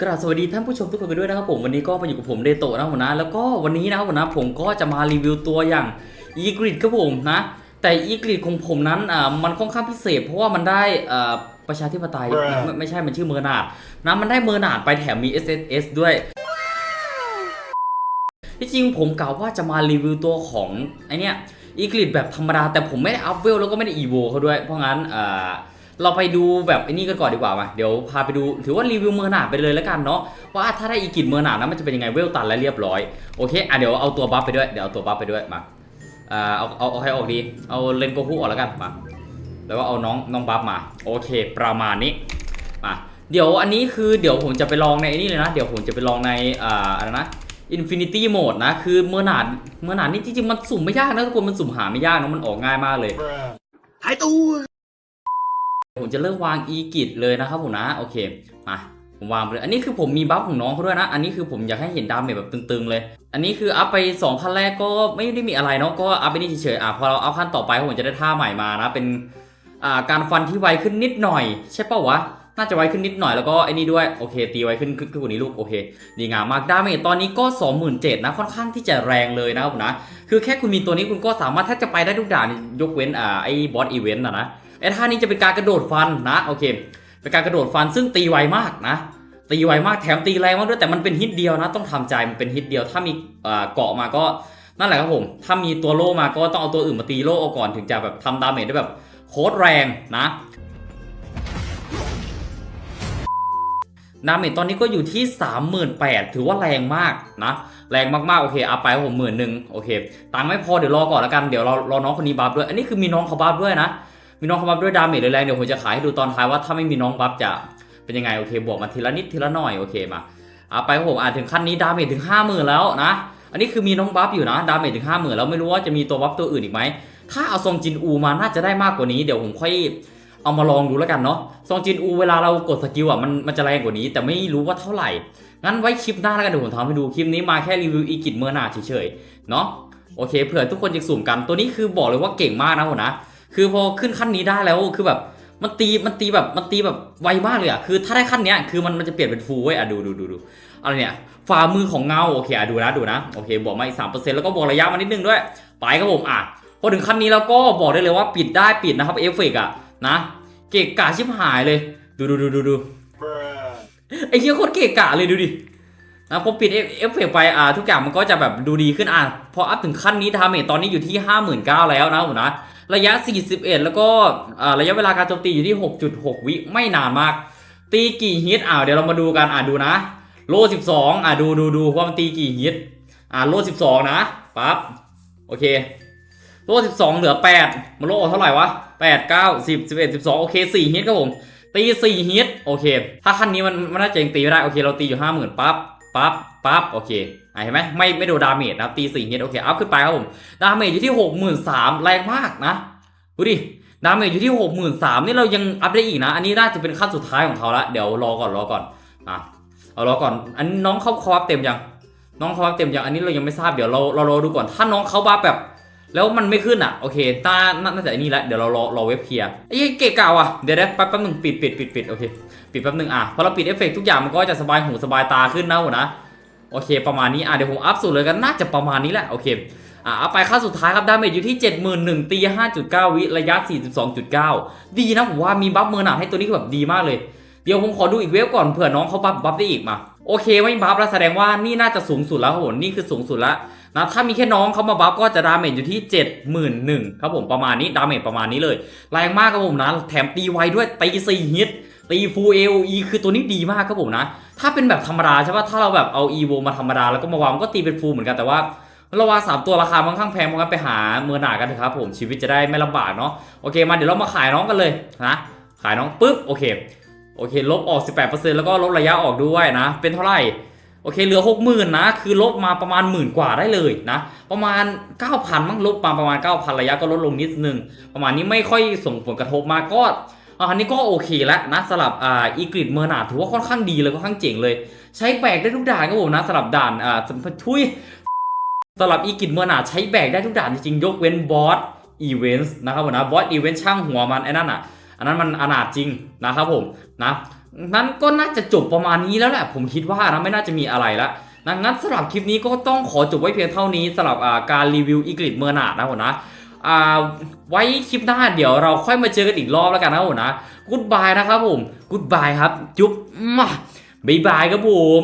กราบสวัสดีท่านผู้ชมทุกคนกันด้วยนะครับผมวันนี้ก็มาอยู่กับผมเดโตะนะครับผมนะ แล้วก็วันนี้นะครับผมนะผมก็จะมารีวิวตัวอย่างอีกริดครับผมนะ แต่อีกริดของผมนั้นอ่ามันค่อนข้างพิเศษ เพราะว่ามันได้อ่าประชาธิปไตย Bruh ไม่ไม่ใช่มันชื่อเมอร์นาดนะมันได้เมอร์นาดไปแถมมี SSS ด้วยที่จริงผมกล่าวว่าจะมารีวิวตัวของไอเนี้ยอีกริดแบบธรรมดาแต่ผมไม่ได้อัพเวลแล้วก็ไม่ได้อีโวเขาด้วยเพราะงั้นอ่า เราไปดูแบบไอ้นี่กันก่อนดีกว่ามาเดี๋ยวพาไปดูถือว่ารีวิวเมือร์นาไปเลยแล้วกันเนาะว่าถ้าได้อีกิดเมือร์นานะมันจะเป็นยังไงเวลตันแล้วเรียบร้อยโอเคอะเดี๋ยวเอาตัวบัฟไปด้วยเดี๋ยวเอาตัวบัฟไปด้วยมาอ่าเอาเอาเอาใครออกดีเอาเลนโกคุออกแล้วกันมาแล้วก็เอาน้องน้องบัฟมาโอเค ประมาณนี้มาเดี๋ยวอันนี้คือเดี๋ยวผมจะไปลองในไอ้นี่เลยนะ เดี๋ยวผมจะไปลองในอ่าอะไรนะ Infinity Mode นะ คือเมื่อหนาดเมื่อหนาดนี่จริงๆมันสุ่มไม่ยากนะทุกคนมันสุ่มหาไม่ยากนะมันออกง่ายมากเลยหายตัว ผมจะเริ่มวางอีกิจเลยนะครับผมนะโอเคมาผมวางไปเลย อันนี้คือผมมีบัฟของน้องเขาด้วยนะ อันนี้คือผมอยากให้เห็นดาเมจแบบตึงๆเลย อันนี้คืออัพไป2ขั้นแรกก็ไม่ได้มีอะไรเนาะก็อัพไปนี่เฉยๆอะพอเราอัพขั้นต่อไปผมจะได้ท่าใหม่มานะเป็นอ่าการฟันที่ไวขึ้นนิดหน่อย ใช่ปล่าวะน่าจะไวขึ้นนิดหน่อยแล้วก็ไอ้นี่ด้วยโอเค ตีไวขึ้นขึ้นขึ้นกว่านี้ลูกโอเคดีงามมากดาเมจตอนนี้ก็ 27,000นะค่อนข้างที่จะแรงเลยนะครับผมนะคือแค่คุณมีตัวนี้คุณก็สามารถแทบจะไปได้ทุกด่านยกเว้นอ่าไอ้บอสอีเวนต์นะนะ ไอ้ท่านี้จะเป็นการกระโดดฟันนะโอเค เป็นการกระโดดฟันซึ่งตีไวมากนะ ตีไวมากแถมตีแรงมากด้วยแต่มันเป็นฮิตเดียวนะ ต้องทำใจมันเป็นฮิตเดียว ถ้ามีเกาะมาก็นั่นแหละครับผม ถ้ามีตัวโล่มาก็ต้องเอาตัวอื่นมาตีโล่เอาก่อนถึงจะแบบทำดาเมจได้แบบโคตรแรงนะดาเมจตอนนี้ก็อยู่ที่ 38,000ถือว่าแรงมากนะ แรงมากๆ โอเคเอาไปผมหมื่นหนึ่งโอเค ตังค์ไม่พอเดี๋ยวรอก่อนละกัน เดี๋ยวรอรอน้องคนนี้บัฟด้วย อันนี้คือมีน้องเขาบัฟด้วยนะ มีน้องเขาบัฟด้วยดาเมจแรงๆเดี๋ยวผมจะขายให้ดูตอนท้ายว่าถ้าไม่มีน้องบัฟจะเป็นยังไงโอเคบวกมาทีละนิดทีละหน่อยโอเคมาเอาไปผมอ่านถึงขั้นนี้ดาเมจถึง50,000แล้วนะอันนี้คือมีน้องบัฟอยู่นะดาเมจถึง 50,000แล้วไม่รู้ว่าจะมีตัวบัฟตัวอื่นอีกไหมถ้าเอาซองจินอูมาน่าจะได้มากกว่านี้เดี๋ยวผมค่อยเอามาลองดูแล้วกันเนาะซองจินอูเวลาเรากดสกิลอะมันมันจะแรงกว่านี้ แต่ไม่รู้ว่าเท่าไหร่ งั้นไว้คลิปหน้าแล้วกันเดี๋ยวผมทำให้ดูคลิปนี้มาแค่รีวิวอีกิจเมื่อนาเฉยๆเนาะโอเคเผื่อทุกคนจะสุ่มกันตัวนี้คือบอกเลยว่าเก่งมากนะผมนะ คือพอขึ้นขั้นนี้ได้แล้วคือแบบมันตีมันตีแบบมันตีแบบไวมากเลยอะคือถ้าได้ขั้นเนี้ยคือมันมันจะเปลี่ยนเป็นฟูลเว้ยอะดูดูดูดูอะไรเนี่ยฝ่ามือของเงาโอเคอะดูนะดูนะโอเคบอกมาอีกสามเปอร์เซ็นต์แล้วก็บอกระยะมานิดนึงด้วยไปครับผมอะพอถึงขั้นนี้แล้วก็บอกได้เลยว่าปิดได้ปิดนะครับเอฟเฟกต์อะนะเกะกะชิบหายเลย ดูดูดูดูดูไอ้เหี้ยโคตรเกะกะเลยดูดินะพอปิดเอฟเฟกต์ไปอ่าทุกอย่างมันก็จะแบบดูดีขึ้นอะพออัพถึงขั้นนี้ทาเมจตอนนี้อยู่ที่ 59,000แล้วนะผมนะ ระยะ 41 แล้วก็ระยะเวลาการโจมตีอยู่ที่ 6.6 วิไม่นานมาก ตีกี่ฮิตอ่าเดี๋ยวเรามาดูกันอ่าดูนะ โล12 อ่าดูดูดูว่ามันตีกี่ฮิตอ่าโล12 นะปั๊บโอเค โล12 เหลือ 8 มันโลเท่าไหร่วะ 8 9 10 11 12 โอเค 4 ฮิตครับผมตี 4 ฮิตโอเค ถ้าขั้นนี้มันมันน่าจะยังตีไม่ได้ โอเค เราตีอยู่ 50,000ปั๊บ ปั๊บปั๊บโอเคอะเห็นไหมไม่ไม่โดนดาเมจนะตีสี่เฮดโอเคอัพขึ้นไปครับผมดาเมจอยู่ที่หกหมื่นสามแรงมากนะดูดิดาเมจอยู่ที่หกหมื่นสามนี่เรายังอัพได้อีกนะ อันนี้น่าจะเป็นขั้นสุดท้ายของเขาละเดี๋ยวรอก่อนรอก่อนอะเอารอก่อนอันน้องเขาเขาอัพเต็มยังน้องเขาอัพเต็มยังอันนี้เรายังไม่ทราบเดี๋ยวเราเรารอดูก่อนถ้าน้องเขาบ้าแบบ แล้วมันไม่ขึ้นอะโอเคตาน่าน่าจะไอ้นี่ละเดี๋ยวเรารอรอเว็บเคลียร์ไอ้เกะเก่าอะเดี๋ยวได้แป๊บแป๊บหนึงปิดปิดปิดปิดโอเคปิดแป๊บหนึงอะพอเราปิดเอฟเฟกต์ทุกอย่างมันก็จะสบายหูสบายตาขึ้นนะหัวนะโอเค ประมาณนี้อะเดี๋ยวผมอัพสุดเลยกันน่าจะประมาณนี้แหละโอเคอะเอาไปขั้นสุดท้ายครับดาเมจอยู่ที่ 71,000ตี5.9 วิระยะ 42.9 ดีนะผมว่ามีบัฟเมอร์นาให้ตัวนี้แบบดีมากเลยเดี๋ยวผมขอดูอีกเวฟก่อนเผื่อน้องเขาบัฟบัฟได้อีกมาโอเคไม่บัฟแล้วแสดงว่านี่น่าจะสูงสุดแล้วครับผมนี่คือสูงสุดแล้ว นะถ้ามีแค่น้องเขามาบัฟก็จะดาเมจอยู่ที่ 71,000ครับผมประมาณนี้ดาเมจประมาณนี้เลย แรงมากครับผมนะ แถมตีไวด้วยตี4ฮิตตีฟูลเอลีคือตัวนี้ดีมากครับผมนะ ถ้าเป็นแบบธรรมดาใช่ป่ะถ้าเราแบบเอาอีโวมาธรรมดาแล้วก็มาวางมันก็ตีเป็นฟูลเหมือนกันแต่ว่าเราวางสามตัวราคาค่อนข้างแพงเพราะงั้นไปหาเมือหนากันเถอะครับผมชีวิตจะได้ไม่ลำบากเนาะโอเคมาเดี๋ยวเรามาขายน้องกันเลยนะขายน้องปุ๊บโอเคโอเค ลบออก 18%แล้วก็ลบระยะออกด้วยนะ เป็นเท่าไหร่ โอเคเหลือ60,000นะ คือลบมาประมาณหมื่นกว่าได้เลยนะ ประมาณ 9,000 มั้งลบมาประมาณ 9,000 ระยะก็ลดลงนิดนึง ประมาณนี้ไม่ค่อยส่งผลกระทบมาก็อันนี้ก็โอเคแล้วนะสำหรับอ่าอีกริดเมอร์นาถือว่าค่อนข้างดีเลยค่อนข้างเจ๋งเลย ใช้แบกได้ทุกด่านครับผมนะสำหรับด่านอ่าสำทุยสำหรับอีกิดเมอร์นาใช้แบกได้ทุกด่านจริงๆยกเว้นบอสอีเวนต์นะครับผมนะบอสอีเวนต์ช่างหัวมันไอ้นั่นอะอันนั้นมันอนาถจริงนะครับผมนะ นั้นก็น่าจะจบประมาณนี้แล้วแหละ ผมคิดว่านะไม่น่าจะมีอะไรละนะงั้นสำหรับคลิปนี้ก็ต้องขอจบไว้เพียงเท่านี้สำหรับการรีวิวอีกริดเมอร์นาดนะผมนะไว้คลิปหน้าเดี๋ยวเราค่อยมาเจอกันอีกรอบแล้วกันนะผมนะ กูดบายนะครับผม กูดบายครับ จุ๊บมาบายบายครับผม